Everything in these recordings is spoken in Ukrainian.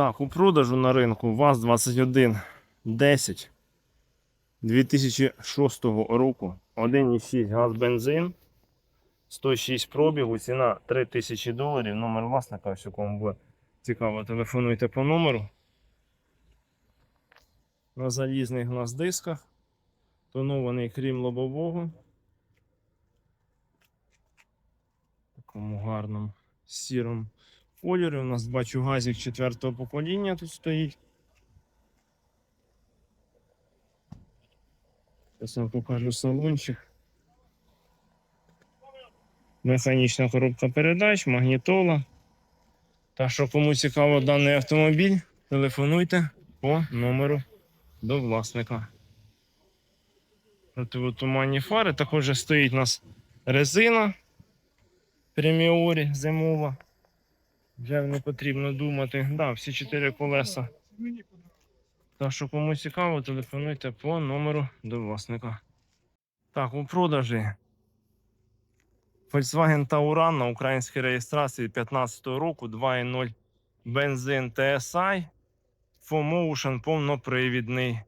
Так, у продажу на ринку ВАЗ-21 10 2006 року. 1,6 газ бензин. 106 пробігу, ціна 3000 доларів. Номер власника, у кому буде цікаво, телефонуйте по номеру. На залізних у нас дисках. Тонований крім лобового. Такому гарному сірому кольорі. У нас бачу газик четвертого покоління тут стоїть. Зараз вам покажу салончик. Механічна коробка передач, магнітола. Та що кому цікаво даний автомобіль, телефонуйте по номеру до власника. Противотуманні фари. Також стоїть у нас резина преміорі зимова. Вже не потрібно думати. Да, всі чотири колеса. Так що кому цікаво, телефонуйте по номеру до власника. Так, у продажі Volkswagen Tauran на українській реєстрації 2015 року 2.0 бензин TSI. 4Motion повнопривідний.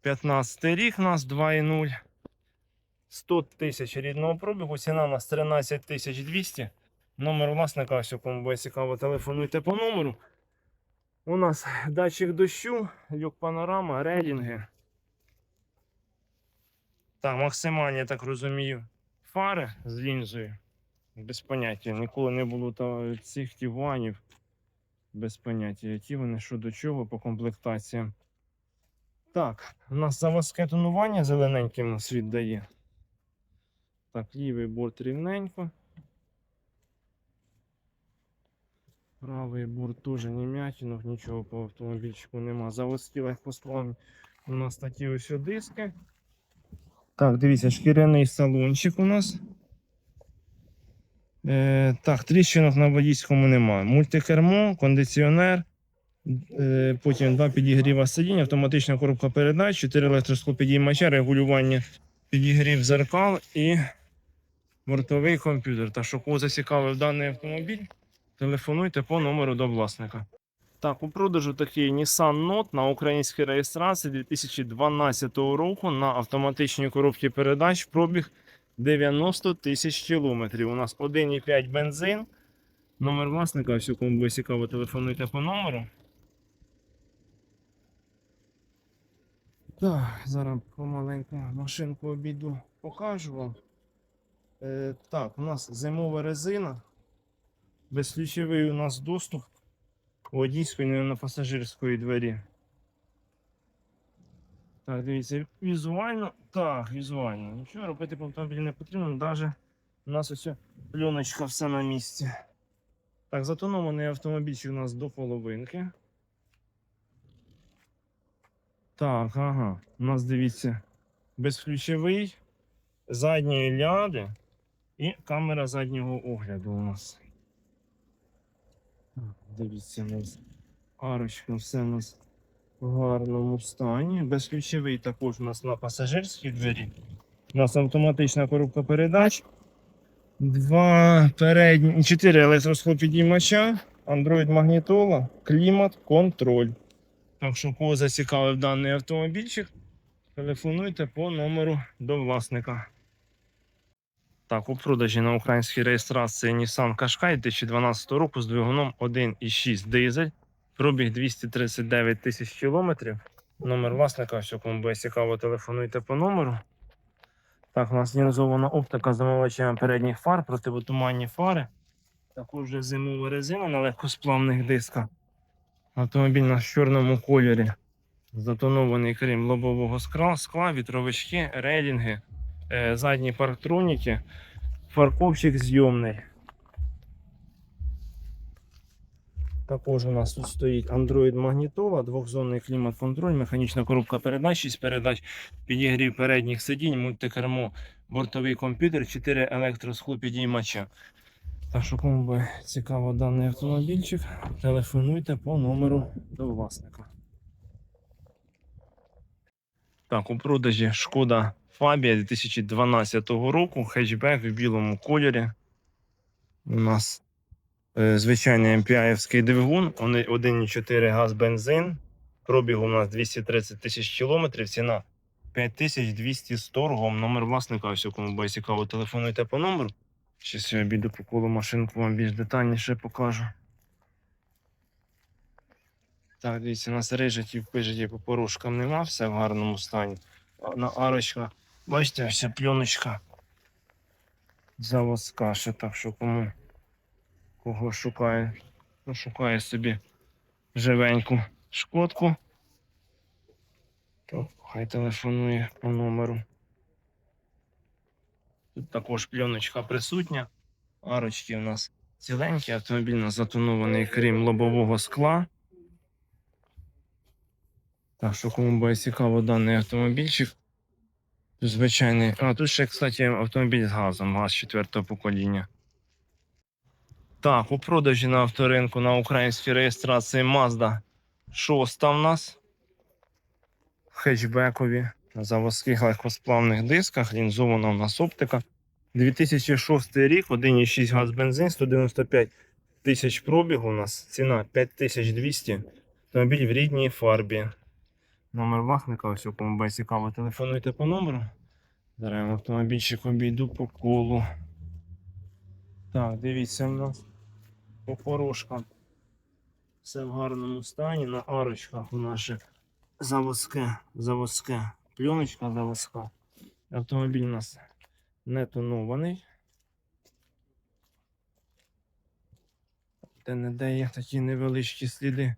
15 рік у нас 2.0. 100 тисяч рідного пробігу. Ціна у нас 13 тисяч 200. Номер власника, що кому буде цікаво, телефонуйте по номеру. У нас датчик дощу, люк панорама, рейлінги. Так, максимальні, я так розумію, фари з лінзою. Без поняття. Ніколи не було та цих тіванів. Без поняття, які вони, що до чого по комплектаціям. Так, у нас заводське тонування зелененьким на світ дає. Так, лівий борт рівненько. Правий борт теж не м'ятінок, нічого по автомобільчику нема. Заводські легкосплавні. У нас такі ось диски. Так, дивіться, шкіряний салончик у нас. Е, так, тріщинок на водійському немає. Мультикермо, кондиціонер. Е, потім два підігріва сидіння, автоматична коробка передач, 4 електроскопідіймача, регулювання підігрів зеркал і бортовий комп'ютер. Та що кого зацікавив даний автомобіль, телефонуйте по номеру до власника. Так, у продажу такий Nissan Note на українській реєстрації 2012 року на автоматичній коробці передач пробіг 90 тисяч кілометрів. У нас 1,5 бензин. Номер власника, все, кому буде цікаво, телефонуйте по номеру. Так, зараз помаленьку машинку обійду, покажу вам. Е, так, у нас зимова резина. Безключовий у нас доступ водійської не на пасажирської двері. Так, дивіться, візуально. Так, візуально. Нічого робити по автомобілі не потрібно, навіть у нас ось пленочка все на місці. Так, затонований автомобільчик у нас до половинки. Так, ага. У нас дивіться, безключовий, задньої ляди і камера заднього огляду у нас. Дивіться, у нас арочка, все у нас в гарному стані. Безключовий також у нас на пасажирській двері. У нас автоматична коробка передач. Два передні, чотири електроскопідіймача, Android магнітола, клімат, контроль. Так що, кого зацікавив даний автомобільчик, телефонуйте по номеру до власника. Так, у продажі на українській реєстрації Nissan Qashqai 2012 року з двигуном 1,6 дизель. Пробіг 239 тисяч кілометрів. Номер власника, що кому буде цікаво, телефонуйте по номеру. Так, у нас лінзована оптика з замивачами передніх фар, противотуманні фари. Також зимова резина на легкосплавних дисках. Автомобіль на чорному кольорі. Затонований крім лобового скла, скла вітровички, рейлінги, е, задні парктроніки, фаркопчик зйомний. Також у нас тут стоїть Android магнітола, двохзонний клімат-контроль, механічна коробка передач, 6 передач, підігрів передніх сидінь, мультикермо, бортовий комп'ютер, 4 електросхлопідіймача. Так що кому би цікаво даний автомобільчик, телефонуйте по номеру до власника. Так, у продажі шкода Фабія 2012 року, хетчбек в білому кольорі. У нас е, звичайний MPI-овський двигун, 1,4 газ бензин. Пробіг у нас 230 тисяч кілометрів, ціна 5200 з торгом. Номер власника, ось кому буде цікаво, телефонуйте по номеру. Щас я обійду по колу машинку, вам більш детальніше покажу. Так, дивіться, у нас рижаті, пижаті по порушкам нема, все в гарному стані. На арочках, бачите, вся пленочка заводська ще так, що кому кого шукає, ну, шукає собі живеньку шкодку. То хай телефонує по номеру. Тут також пленочка присутня. Арочки у нас ціленькі, автомобіль у затонований, крім лобового скла. Так що кому буде цікаво даний автомобільчик. Звичайний. А, тут ще, кстати, автомобіль з газом, газ четвертого покоління. Так, у продажі на авторинку на українській реєстрації Mazda 6 в нас. Хетчбекові на заводських легкосплавних дисках, лінзована у нас оптика. 2006 рік, 1,6 газ бензин, 195 тисяч пробігу у нас, ціна 5200. Автомобіль в рідній фарбі. Номер власника, ось у кому буде цікаво, телефонуйте по номеру. Зараз автомобільчик обійду по колу. Так, дивіться у нас по порожкам. Все в гарному стані. На арочках у ще заводське, заводське, пленочка заводська. Автомобіль у нас не тонований. Де не де є такі невеличкі сліди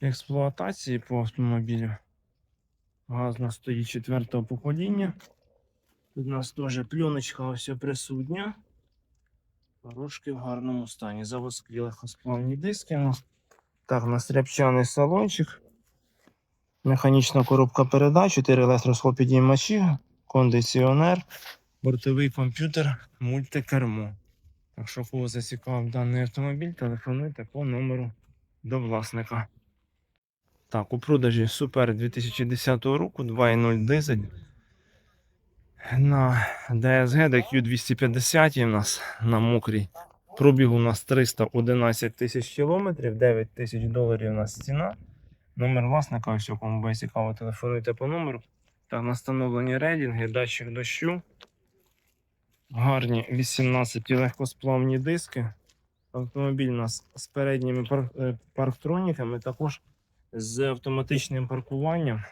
експлуатації по автомобілю. Газ у нас стоїть четвертого покоління. Тут у нас теж пленочка ось присутня. Порошки в гарному стані. Заводські легкосплавні диски. у нас. Так, у нас рябчаний салончик. Механічна коробка передач, 4 електросхопідіймачі, кондиціонер, бортовий комп'ютер, мультикермо. Що кого зацікавив даний автомобіль, телефонуйте по номеру до власника. Так, у продажі Супер 2010 року 2.0 дизель. На DSG DQ 250 у нас на мокрій. Пробіг у нас 311 тисяч кілометрів, 9 тисяч доларів у нас ціна. Номер власника, ось кому буде цікаво, телефонуйте по номеру. Так, настановлені рейдинги, датчик дощу. Гарні 18 легкосплавні диски. Автомобіль у нас з передніми е, парктроніками, також з автоматичним паркуванням.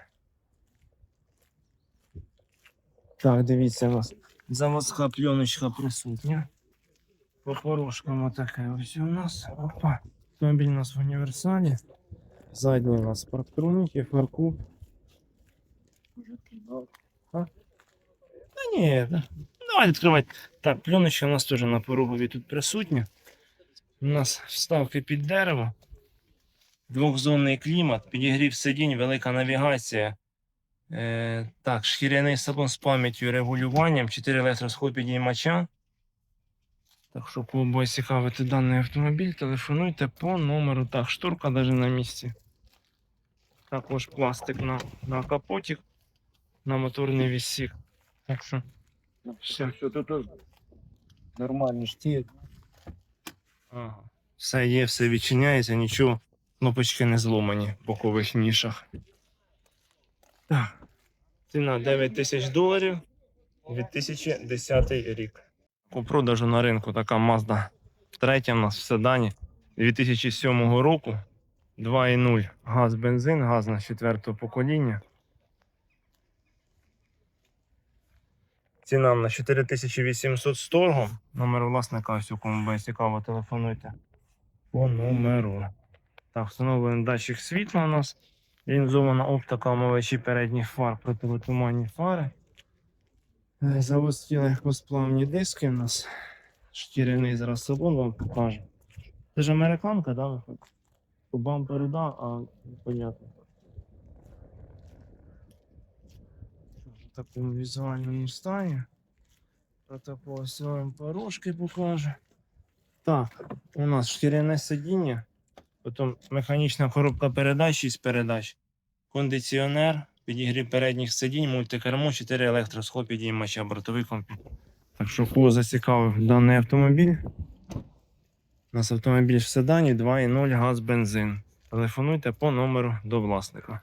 Так, дивіться, у нас заводська пленочка присутня. По порожкам отаке ось у нас. Опа. Автомобіль у нас в універсалі. Задній у нас парктроніки, фаркоп. А? Та ні, да. давай відкривати. Так, пленочка у нас теж на порогові тут присутня. У нас вставки під дерево. Двохзонний клімат, підігрів сидінь, велика навігація. Е, так, шкіряний салон з пам'яттю регулюванням, 4 електросход підіймача. Так що, кого буде цікавити даний автомобіль, телефонуйте по номеру. Так, шторка навіть на місці. Також пластик на, на капоті, на моторний відсік. Так що, все. Все тут нормально штіє. Ага. Все є, все відчиняється, нічого, кнопочки не зломані в бокових нішах. Так. Ціна 9 тисяч доларів 2010 рік. По продажу на ринку така Mazda 3 у нас в седані 2007 року. 2,0 газ бензин, газ на 4 покоління. Ціна на 4800 з. Номер власника, ось у кому цікаво, телефонуйте по номеру. Так, встановлений датчик світла у нас. Лінзована оптика омивачі передніх фар, противотуманні фари. Е, Заводські легкосплавні диски у нас. Шкіряний зараз салон вам покажу. Це ж американка, да? По бамперу, да, а непонятно. В такому візуальному стані. Протокол вам порожки покаже. Так, у нас шкіряне сидіння, потім механічна коробка передач, 6 передач, кондиціонер, підігрів передніх сидінь, мультикермо, 4 електросход підіймача, бортовий комп'ютер. Так що кого зацікавив даний автомобіль, У нас автомобіль в седані 2.0 газ бензин. Телефонуйте по номеру до власника.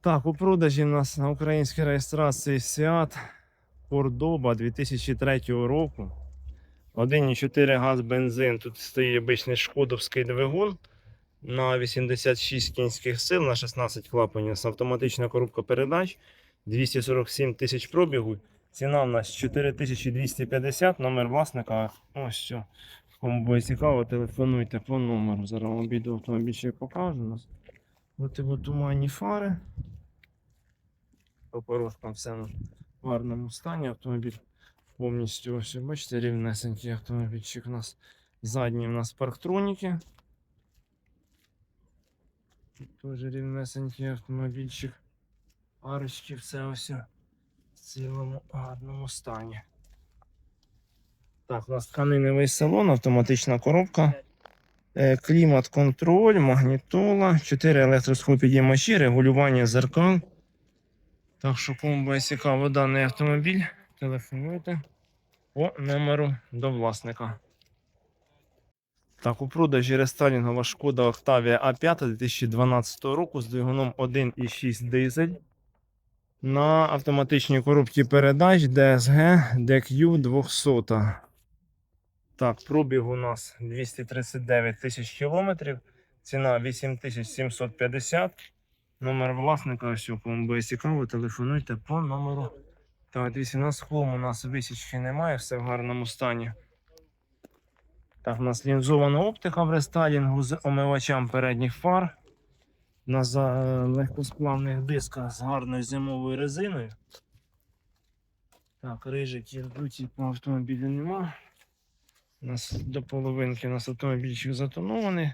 Так, у продажі у нас на українській реєстрації Seat Cordoba 2003 року. 1,4 газ бензин. Тут стоїть обичний шкодовський двигун на 86 кінських сил на 16 клапанів. Автоматична коробка передач. 247 тисяч пробігу. Ціна у нас 4250, номер власника. Ось що. Кому буде цікаво, телефонуйте по номеру. Зараз вам обіду автомобіль ще покажу нас. От його туманні фари. По порожкам все в гарному стані. Автомобіль повністю ось, бачите, рівнесенький автомобільчик у нас. Задні у нас парктроніки. Теж рівнесенький автомобільчик. Парочки, все ось в цілому гарному стані. Так, у нас тканиневий салон, автоматична коробка, е, клімат-контроль, магнітола, 4 електросхопідіймачі, регулювання зеркал. Так що, кому буде цікаво даний автомобіль, телефонуйте по номеру до власника. Так, у продажі рестайлінгова шкода Octavia A5 2012 року з двигуном 1,6 дизель на автоматичній коробці передач DSG DQ 200. Так, пробіг у нас 239 тисяч кілометрів. Ціна 8750. Номер власника, ось кому буде цікаво, телефонуйте по номеру. Так, дивіться, на схлом у нас висічки немає, все в гарному стані. Так, у нас лінзована оптика в рестайлінгу з омивачем передніх фар. На за- легкосплавних дисках з гарною зимовою резиною. Так, рижиків рдуті по автомобілю нема. У нас до половинки у нас автомобільчик затонований.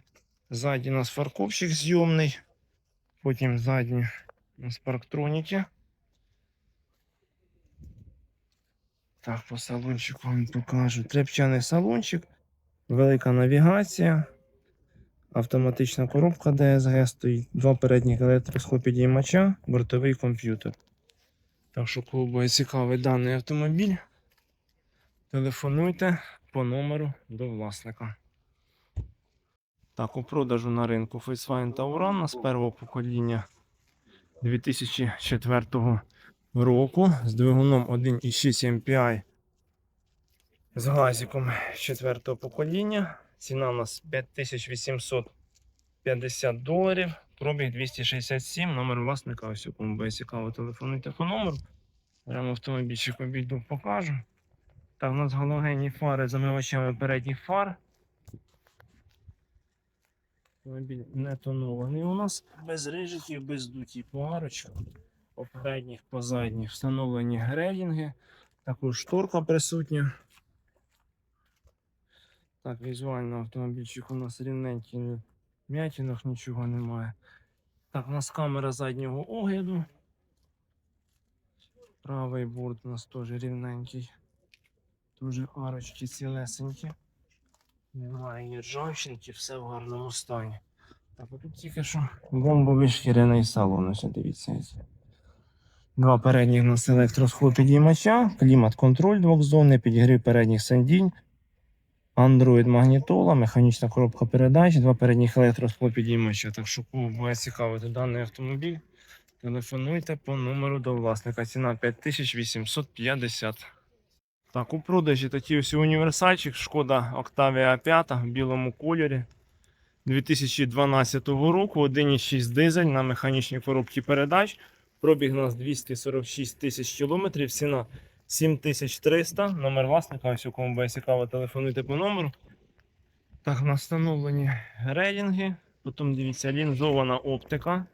Ззаді у нас фаркопчик зйомний. Потім задні у нас парктроніки. Так, по салончику вам покажу. Тряпчаний салончик, велика навігація, автоматична коробка DSG стоїть, два передніх електросхопідіймача, бортовий комп'ютер. Так що, кого буде цікавий даний автомобіль, телефонуйте по номеру до власника. Так, у продажу на ринку Volkswagen Tauran з першого покоління 2004 року з двигуном 1,6 MPI з газиком 4 покоління. Ціна у нас 5850 доларів. Пробіг 267, номер власника. Ось у кому буде цікаво, телефонуйте по номеру. Прямо автомобільчик обійду покажу. Так, у нас галогенні фари з омивачами передніх фар. Автомобіль не тонований у нас без рижиків, без дуті парочка. По передніх, по задніх встановлені грелінги. Також шторка присутня. Так, візуально автомобільчик у нас рівненький, м'ятінок нічого немає. Так, у нас камера заднього огляду. Правий борт у нас теж рівненький. Дуже арочки цілесенькі. Немає ні ржавчинки, все в гарному стані. Так, а тут тільки що бомбовий шкіряний салон, ось дивіться. Два передніх у нас електросход підіймача, клімат-контроль двохзонний, підігрів передніх сидінь, Android магнітола, механічна коробка передач, два передніх електросход підіймача. Так що кому буде цікавити даний автомобіль, телефонуйте по номеру до власника. Ціна 5850. Так, у продажі такий ось універсальчик, шкода Octavia 5 в білому кольорі 2012 року, 1,6 дизель на механічній коробці передач. Пробіг у нас 246 тисяч кілометрів, ціна 7300. Номер власника, ось у кому буде цікаво, телефонуйте по номеру. Так, у нас встановлені рейлінги. Потім дивіться, лінзована оптика.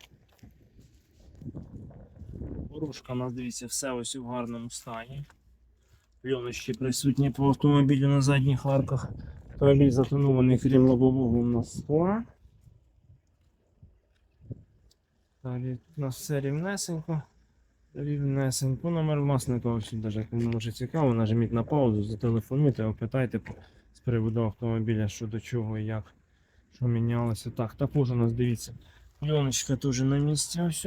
Порушка у нас дивіться, все ось у гарному стані. Пленочки присутні по автомобілю на задніх арках. Автомобіль затонований, крім лобового у нас скла. Далі у нас все рівнесенько. Рівнесенько. Номер власника ось даже може цікаво, нажміть на паузу, зателефонуйте, опитайте з приводу автомобіля, що до чого і як, що мінялося. Так, також у нас дивіться. Пленочка теж на місці ось.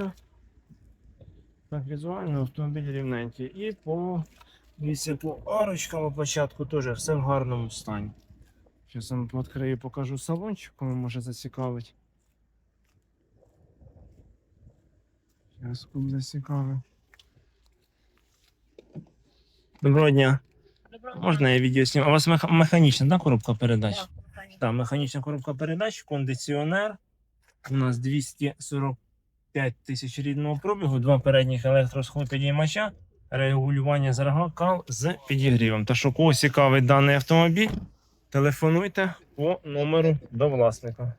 Так, візуально автомобіль рівненький. І по Дивіться, по арочкам по початку теж все в гарному стані. Зараз вам відкрию, покажу салончик, кому може зацікавить. Зараз кому зацікавить. Доброго дня. Можна я відео зніму? У вас меха- механічна да, коробка передач? Так, механічна коробка передач, кондиціонер. У нас 245 тисяч рідного пробігу, два передніх електросхопідіймача, регулювання зеркал з підігрівом. Та що кого цікавить даний автомобіль, телефонуйте по номеру до власника.